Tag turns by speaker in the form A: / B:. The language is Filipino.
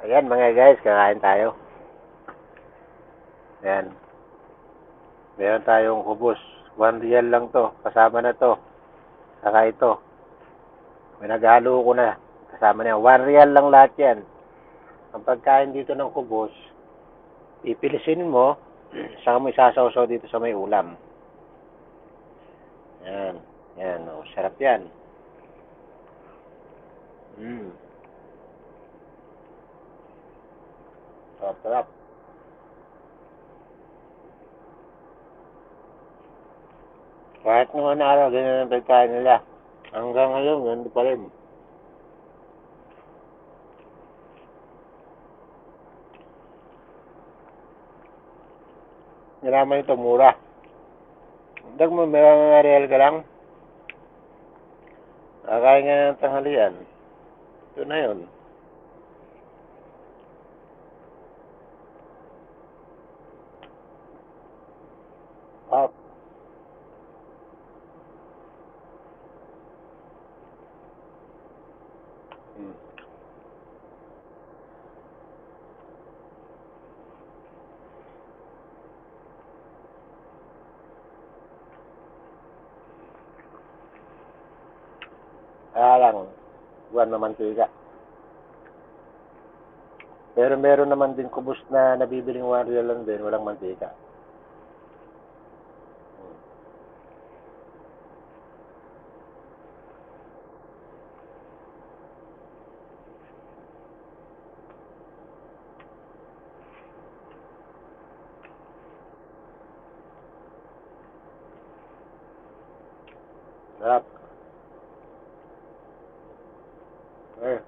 A: Ayan mga guys, kakain tayo. Ayan. Meron tayong kubos. One real lang to. Kasama na to. Saka ito. May naghalo ko na. Kasama na yan. One real lang lahat yan. Ang pagkain dito ng kubos, pipilisin mo, saka mo isasawsaw dito sa may ulam. Yan. Yan. Oh, sarap yan. Mm. Sarap, sarap. Kahit naman araw, ganyan ang pagkain nila. Hanggang ngayon, ganun pa rin. Nalaman ito, mura. Dag mo, may mga real ka lang. Kakain nga ng tanghalian. Ito na yun. Kaya lang, buwan na mantika. Pero meron naman din kubos na nabibiling 1 real lang din, walang mantika. ครับเออ